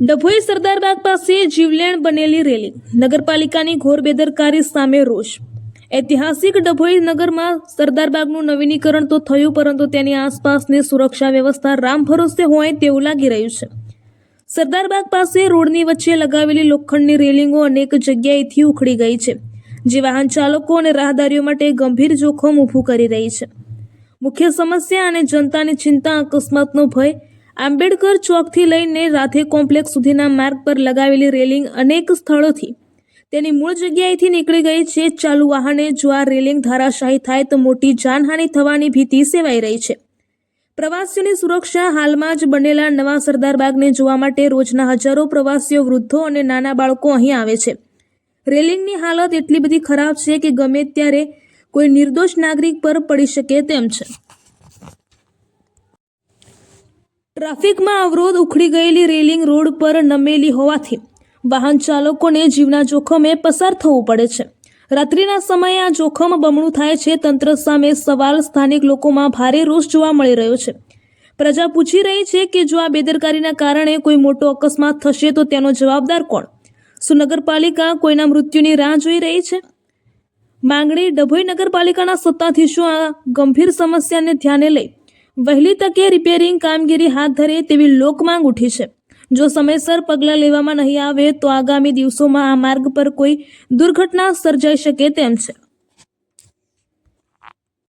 ડભોઈ સરદારબાગ પાસે જીવલેણ બનેલી રેલી. નગરપાલિકાની ઘોર બેદરકારી સામે રોષ. ઐતિહાસિક ડભોઈ નગરમાં સરદારબાગનું નવીનીકરણ તો થયું, પરંતુ તેની આસપાસની સુરક્ષા વ્યવસ્થા રામ ભરોસે હોય તેવું લાગી રહ્યું છે. સરદારબાગ પાસે રોડની વચ્ચે લગાવેલી લોખંડની રેલિંગો અનેક જગ્યાએથી ઉખડી ગઈ છે, જે વાહન ચાલકો અને રાહદારીઓ માટે ગંભીર જોખમ ઊભું કરી રહી છે. મુખ્ય સમસ્યા અને જનતાની ચિંતા, અકસ્માતનો ભય આંબેડકર ચોકથી લઈને રાધે કોમ્પ્લેક્સ સુધીના માર્ગ પર લગાવેલી રેલિંગ અનેક સ્થળોથી તેની મૂળ જગ્યાએથી નીકળી ગઈ છે. ચાલુ વાહને જો આ રેલિંગ ધારાશાહી થાય તો મોટી જાનહાનિ થવાની ભીતિ સેવાઈ રહી છે. પ્રવાસીઓની સુરક્ષા હાલમાં જ બનેલા નવા સરદારબાગને જોવા માટે રોજના હજારો પ્રવાસીઓ, વૃદ્ધો અને નાના બાળકો અહીં આવે છે. રેલિંગની હાલત એટલી બધી ખરાબ છે કે ગમે ત્યારે કોઈ નિર્દોષ નાગરિક પર પડી શકે તેમ છે. ટ્રાફિકમાં અવરોધ ઉખડી ગયેલી રેલિંગ રોડ પર નમેલી હોવાથી વાહન ચાલકોને જીવના જોખમે પસાર થવું પડે છે. રાત્રિના સમયે આ જોખમ બમણું થાય છે તંત્ર સામે સવાલ, સ્થાનિક લોકોમાં ભારે રોષ જોવા મળી રહ્યો છે. પ્રજા પૂછી રહી છે કે જો આ બેદરકારીના કારણે કોઈ મોટો અકસ્માત થશે તો તેનો જવાબદાર કોણ? શું નગરપાલિકા કોઈના મૃત્યુની રાહ જોઈ રહી છે? માંગણી ડભોઈ નગરપાલિકાના સત્તાધીશો આ ગંભીર સમસ્યાને ધ્યાને લઈ વહેલી તકે રિપેરિંગ કામગીરી હાથ ધરે તેવી લોકમાંગ ઉઠી છે. જો સમયસર પગલાં લેવામાં નહીં આવે તો આગામી દિવસોમાં આ માર્ગ પર કોઈ દુર્ઘટના સર્જાઈ શકે તેમ છે.